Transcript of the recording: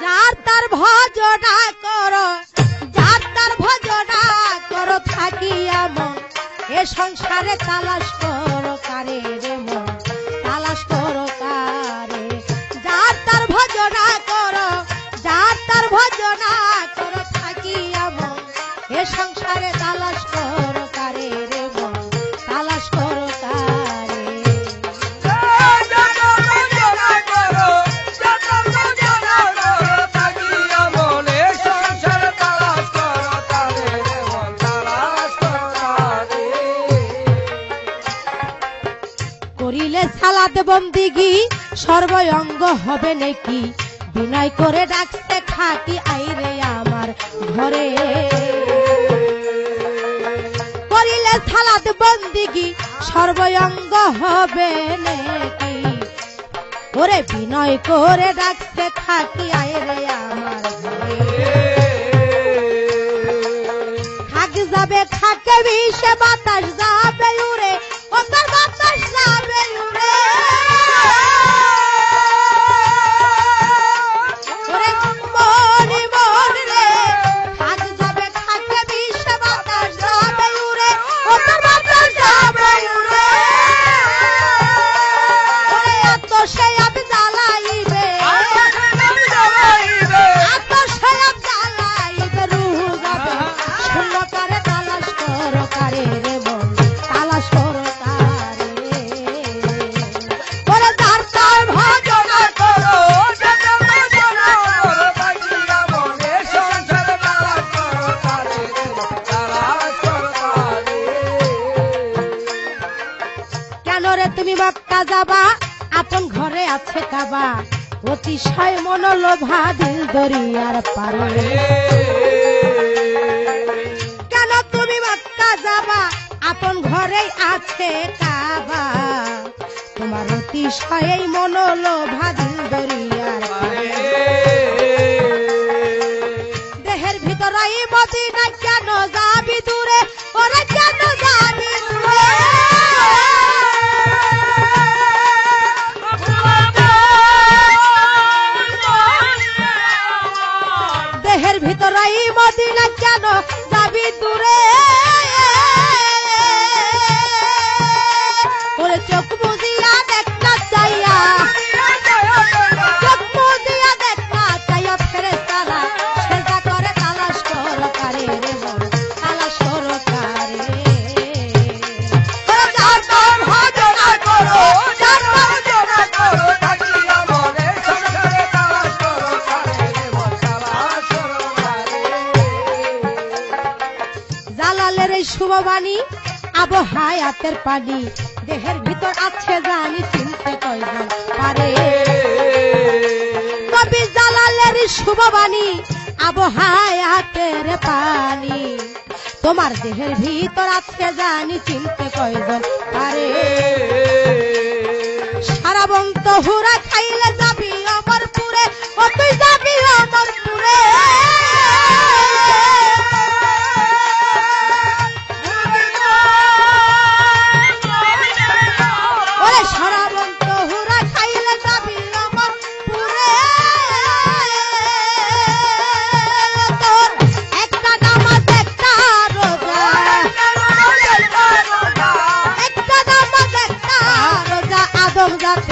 যার তার ভজনা করো, যার তার ভজনা করো, থাকি এমন এ সংসারে তালাশ করো কারে? করিলে সালাদ বন্দিগি সর্বঙ্গ হবে নাকি? বিনয় করে ডাকতে খাকি আইরে আমার ঘরে। করিলে সালাদ বন্দিগি সর্বঙ্গ হবে নাকি? ওরে বিনয় করে ডাকতে থাকি আইরে আমার ঘরে। খাক যাবে খাকে বিষে বাতাস যাবে কেন রে তুমি মক্কা যাবা, আপন ঘরে আছে কাবা। অতিশয় মনোলোভা দিল দরিয়ার পারে। কেন তুমি মক্কা যাবা, আপন ঘরেই আছে কাবা। তোমার অতিশয় মনোলোভা দিল দরিয়ার পারে। দেহের ভিতরাই মদিনা কেন যাবি দূরে? চোখ বুঝিয়া দেখ জালালের এই শুভবাণী আবহায়াতের পানি। দেহের ভিতর আছে জানি, চিনতে কয়জন পারে। কবি জালালের শুভবাণী আবহায়াতের পানি। তোমার দেহের ভিতর আছে জানি, চিনতে কয়জন পারে। সারা বন্ত হুরা খাইলে যাবি Flor da